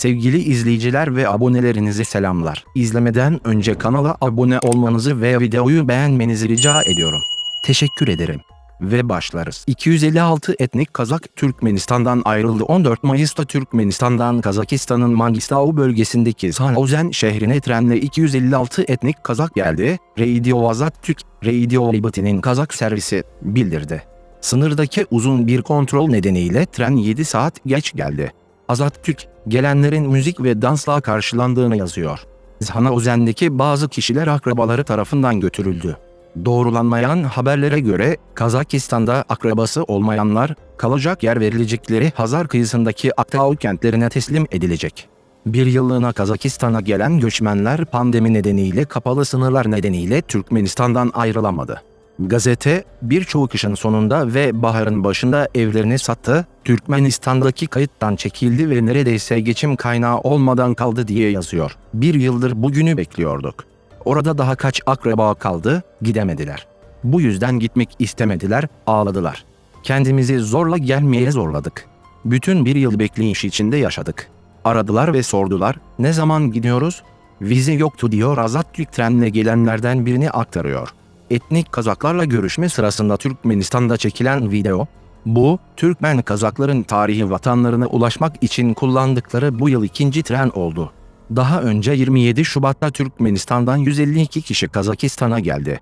Sevgili izleyiciler ve abonelerinize selamlar. İzlemeden önce kanala abone olmanızı ve videoyu beğenmenizi rica ediyorum. Teşekkür ederim. Ve başlarız. 256 etnik Kazak Türkmenistan'dan ayrıldı. 14 Mayıs'ta Türkmenistan'dan Kazakistan'ın Mangistau bölgesindeki Sanozen şehrine trenle 256 etnik Kazak geldi. Radio Azat Türk, Radio Liberty'nin Kazak servisi bildirdi. Sınırdaki uzun bir kontrol nedeniyle tren 7 saat geç geldi. Azat Türk, gelenlerin müzik ve dansla karşılandığını yazıyor. Zhanaozen'deki bazı kişiler akrabaları tarafından götürüldü. Doğrulanmayan haberlere göre Kazakistan'da akrabası olmayanlar kalacak yer verilecekleri Hazar kıyısındaki Aktau kentlerine teslim edilecek. Bir yıllığına Kazakistan'a gelen göçmenler pandemi nedeniyle kapalı sınırlar nedeniyle Türkmenistan'dan ayrılamadı. Gazete birçoğu kışın sonunda ve baharın başında evlerini sattı, Türkmenistan'daki kayıttan çekildi ve neredeyse geçim kaynağı olmadan kaldı diye yazıyor. Bir yıldır bugünü bekliyorduk. Orada daha kaç akraba kaldı, gidemediler. Bu yüzden gitmek istemediler, ağladılar. Kendimizi zorla gelmeye zorladık. Bütün bir yıl bekleyiş içinde yaşadık. Aradılar ve sordular, ne zaman gidiyoruz? Vize yoktu diyor Azat trenle gelenlerden birini aktarıyor. Etnik Kazaklarla görüşme sırasında Türkmenistan'da çekilen video, bu, Türkmen Kazakların tarihi vatanlarına ulaşmak için kullandıkları bu yıl ikinci tren oldu. Daha önce 27 Şubat'ta Türkmenistan'dan 152 kişi Kazakistan'a geldi.